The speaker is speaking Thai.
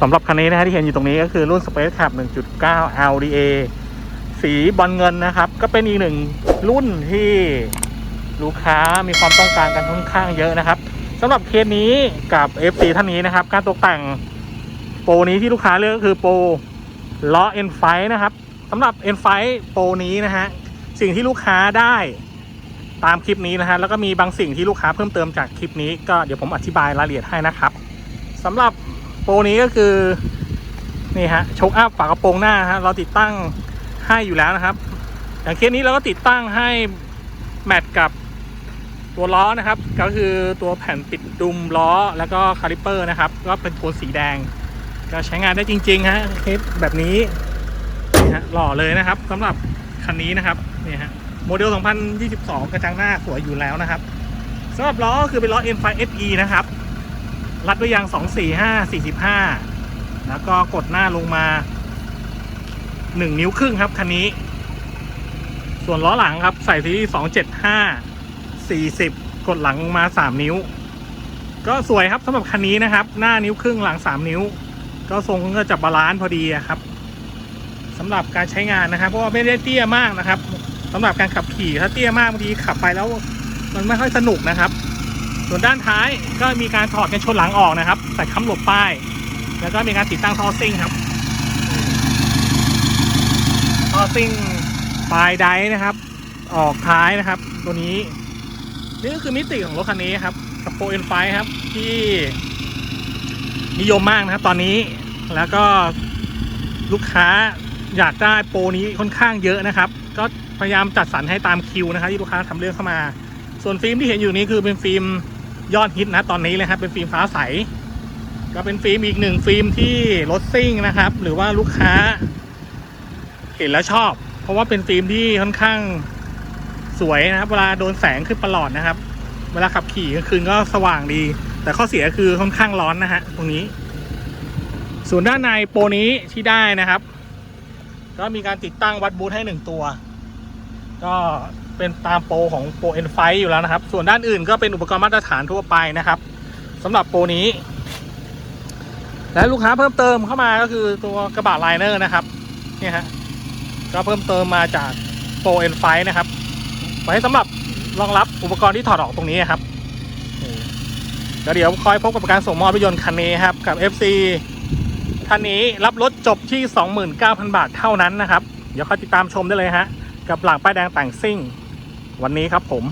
สำหรับคันนี้นะฮะที่เห็นอยู่ตรงนี้ก็คือรุ่น Space Cap 1.9 LDA สีบอลเงินนะครับ ก็เป็นอีกหนึ่งรุ่นที่ลูกค้ามีความต้องการกันค่อนข้างเยอะนะครับสำหรับเคสนี้กับ FC ท่านนี้นะครับ การตกแต่งโปรนี้ที่ลูกค้าเลือกก็คือโปรล้อ N f i นะครับสำหรับ N f i โปรนี้นะฮะสิ่งที่ลูกค้าได้ตามคลิปนี้นะฮะแล้วก็มีบางสิ่งที่ลูกค้าเพิ่มเติมจากคลิปนี้ก็เดี๋ยวผมอธิบายรายละเอียดให้นะครับสำหรับ ปรนี้ก็คือนี่ฮะชคอัพฝากระโปรงหน้าฮะเราติดตั้งให้อยู่แล้วนะครับ อย่างเคสนี้เราก็ติดตั้งให้แมทกับตัวล้อนะครับ ก็คือตัวแผ่นปิดดุมล้อแล้วก็คาลิปเปอร์นะครับ ก็เป็นโทนสีแดง ก็ใช้งานได้จริงๆฮะเคสแบบนี้นี่ฮะหล่อเลยนะครับสำหรับคันนี้นะครับนี่ฮะโมเดล 2022 กระจังหน้าสวยอยู่แล้วนะครับสำหรับล้อก็คือเป็นล้อ N5 SE นะครับ รัดด้วยยาง245 45แล้วก็กดหน้าลงมา1นิ้วครึ่งครับคันนี้ ส่วนล้อหลังครับใส่ซีรีส์275 40กดหลังลงมา3นิ้ว ก็สวยครับสำหรับคันนี้นะครับ หน้านิ้วครึ่งหลัง3นิ้ว ก็ทรงก็จะบาลานซ์พอดีครับสำหรับการใช้งานนะครับเพราะว่าไม่ได้เตี้ยมากนะครับสำหรับการขับขี่ถ้าเตี้ยมากบางทีขับไปแล้ว มันไม่ค่อยสนุกนะครับ ส่วนด้านท้ายก็มีการถอดกันชนหลังออกนะครับ ใส่ค้ำหลบป้าย แล้วก็มีการติดตั้งทอซิ่งครับทอซิ่งปลายไดนะครับ ออกท้ายนะครับ ตัวนี้ นี่ก็คือมิติของรถคันนี้ครับ กับโปรเอ็นไฟครับ ที่นิยมมากนะครับ ตอนนี้แล้วก็ลูกค้าอยากได้โปรนี้ค่อนข้างเยอะนะครับ ก็พยายามจัดสรรให้ตามคิวนะครับที่ลูกค้าทำเรื่องเข้ามา ส่วนฟิล์มที่เห็นอยู่นี้คือเป็นฟิล์ม ยอดฮิตนะตอนนี้เลยครับเป็นฟิล์มฟ้าใส ก็เป็นฟิล์มอีกหนึ่งฟิล์มที่รถซิ่งนะครับ หรือว่าลูกค้า เห็นแล้วชอบ เพราะว่าเป็นฟิล์มที่ค่อนข้างสวยนะครับเวลาโดนแสงขึ้นประหลอดนะครับ เวลาขับขี่กลางคืนก็สว่างดี แต่ข้อเสียคือค่อนข้างร้อนนะฮะตรงนี้ ส่วนด้านในโปรนี้ที่ได้นะครับ ก็มีการติดตั้งวัดบูทให้หนึ่งตัว ก็ เป็นตามโปรของโปร N5 อยู่แล้วนะครับ ส่วนด้านอื่นก็เป็นอุปกรณ์มาตรฐานทั่วไปนะครับสำหรับโปรนี้ และลูกค้าเพิ่มเติมเข้ามาก็คือตัวกระบะไลเนอร์นะครับนี่ฮะก็เพิ่มเติมมาจากโปร N5 นไฟนะครับ ไว้สำหรับรองรับอุปกรณ์ที่ถอดออกตรงนี้ครับก็เดี๋ยวคอยพบกับการส่งมอบรถยนต์คันนี้ครับกับ FC ท่านนี้รับรถจบที่ 29,000 บาทเท่านั้นนะครับ เดี๋ยวคอยติดตามชมได้เลยฮะ กับหลังป้ายแดงแต่งซิ่ง วันนี้ครับผม